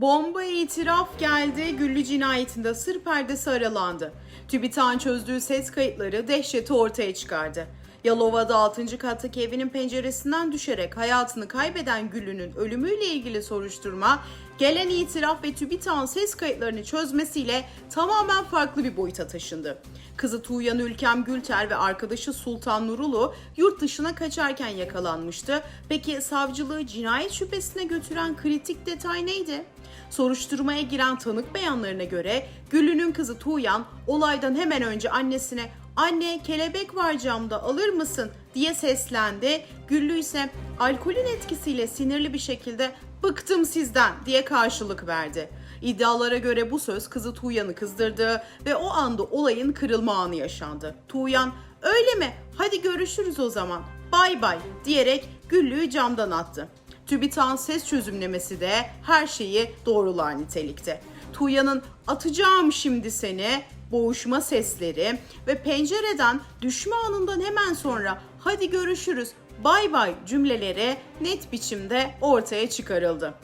Bomba itiraf geldi, Güllü cinayetinde sır perdesi aralandı. TÜBİTAK'ın çözdüğü ses kayıtları dehşeti ortaya çıkardı. Yalova'da 6. kattaki evinin penceresinden düşerek hayatını kaybeden Güllü'nün ölümüyle ilgili soruşturma, gelen itiraf ve TÜBİTAK'ın ses kayıtlarını çözmesiyle tamamen farklı bir boyuta taşındı. Kızı Tuğyan Ülkem Gülter ve arkadaşı Sultan Nurulu yurt dışına kaçarken yakalanmıştı. Peki savcılığı cinayet şüphesine götüren kritik detay neydi? Soruşturmaya giren tanık beyanlarına göre Güllü'nün kızı Tuğyan olaydan hemen önce annesine anne kelebek var camda alır mısın diye seslendi. Güllü ise alkolün etkisiyle sinirli bir şekilde bıktım sizden diye karşılık verdi. İddialara göre bu söz kızı Tuğyan'ı kızdırdı ve o anda olayın kırılma anı yaşandı. Tuğyan öyle mi hadi görüşürüz o zaman bay bay diyerek Güllü'yü camdan attı. TÜBİTAK'ın ses çözümlemesi de her şeyi doğrular nitelikte. Tuğya'nın atacağım şimdi seni boğuşma sesleri ve pencereden düşme anından hemen sonra hadi görüşürüz bay bay cümleleri net biçimde ortaya çıkarıldı.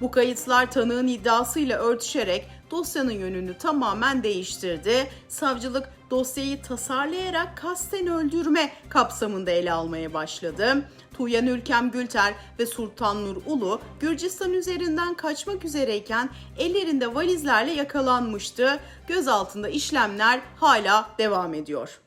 Bu kayıtlar tanığın iddiasıyla örtüşerek dosyanın yönünü tamamen değiştirdi. Savcılık dosyayı tasarlayarak kasten öldürme kapsamında ele almaya başladı. Tuğyan Ülkem Gülter ve Sultan Nur Ulu Gürcistan üzerinden kaçmak üzereyken ellerinde valizlerle yakalanmıştı. Gözaltında işlemler hala devam ediyor.